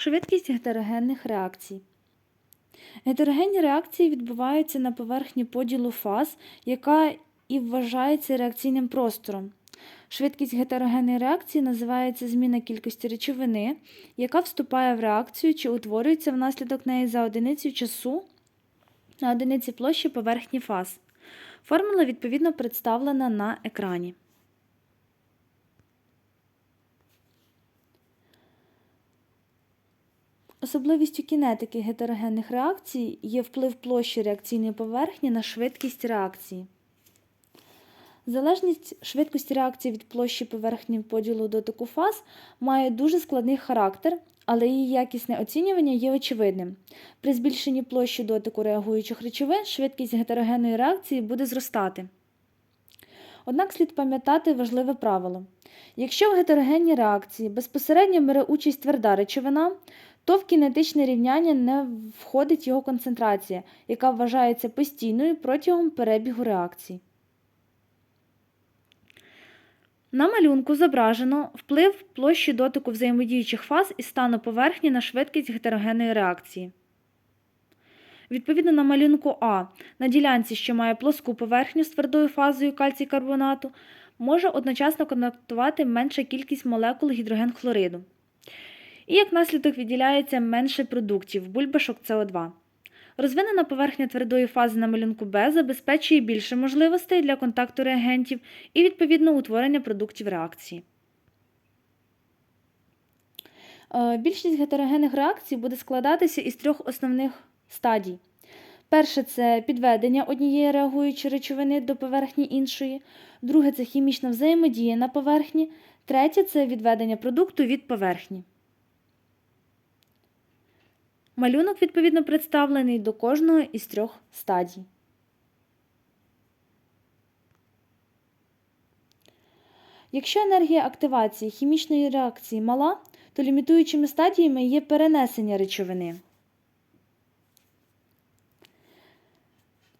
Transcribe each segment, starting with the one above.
Швидкість гетерогенних реакцій. Гетерогенні реакції відбуваються на поверхні поділу фаз, яка і вважається реакційним простором. Швидкість гетерогенної реакції називається зміна кількості речовини, яка вступає в реакцію чи утворюється внаслідок неї за одиницю часу на одиниці площі поверхні фаз. Формула відповідно представлена на екрані. Особливістю кінетики гетерогенних реакцій є вплив площі реакційної поверхні на швидкість реакції. Залежність швидкості реакції від площі поверхні поділу дотику фаз має дуже складний характер, але її якісне оцінювання є очевидним. При збільшенні площі дотику реагуючих речовин швидкість гетерогенної реакції буде зростати. Однак слід пам'ятати важливе правило: якщо в гетерогенній реакції безпосередньо бере участь тверда речовина, то в кінетичне рівняння не входить його концентрація, яка вважається постійною протягом перебігу реакції. На малюнку зображено вплив площі дотику взаємодіючих фаз і стану поверхні на швидкість гетерогенної реакції. Відповідно на малюнку А, на ділянці, що має плоску поверхню з твердою фазою кальцій карбонату, може одночасно контактувати менша кількість молекул гідрогенхлориду. І як наслідок відділяється менше продуктів бульбашок СО2. Розвинена поверхня твердої фази на малюнку Б забезпечує більше можливостей для контакту реагентів і відповідно утворення продуктів реакції. Е, Більшість гетерогенних реакцій буде складатися із трьох основних стадій. Перше це підведення однієї реагуючої речовини до поверхні іншої, друге це хімічна взаємодія на поверхні, третє це відведення продукту від поверхні. Малюнок відповідно представлений до кожного із трьох стадій. Якщо енергія активації хімічної реакції мала, то лімітуючими стадіями є перенесення речовини.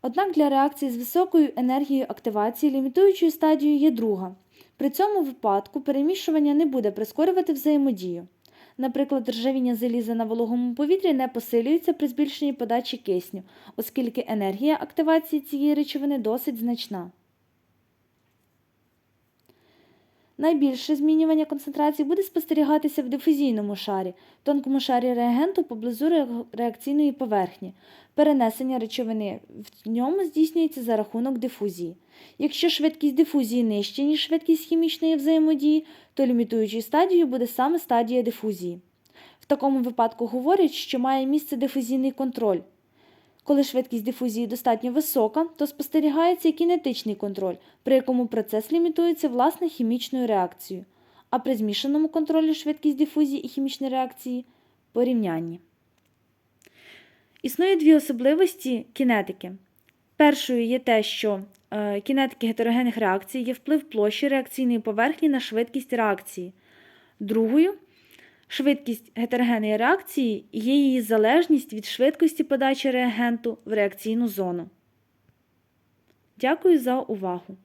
Однак для реакції з високою енергією активації лімітуючою стадією є друга. При цьому випадку перемішування не буде прискорювати взаємодію. Наприклад, ржавіння заліза на вологому повітрі не посилюється при збільшенні подачі кисню, оскільки енергія активації цієї речовини досить значна. Найбільше змінювання концентрації буде спостерігатися в дифузійному шарі, тонкому шарі реагенту поблизу реакційної поверхні. Перенесення речовини в ньому здійснюється за рахунок дифузії. Якщо швидкість дифузії нижча, ніж швидкість хімічної взаємодії, то лімітуючою стадією буде саме стадія дифузії. В такому випадку говорять, що має місце дифузійний контроль. Коли швидкість дифузії достатньо висока, то спостерігається кінетичний контроль, при якому процес лімітується власне хімічною реакцією, а при змішаному контролі швидкість дифузії і хімічної реакції порівнянні. Існує дві особливості кінетики. Першою є те, що е, кінетики гетерогенних реакцій є вплив площі реакційної поверхні на швидкість реакції. Другою Швидкість гетерогенної реакції є її залежність від швидкості подачі реагенту в реакційну зону. Дякую за увагу!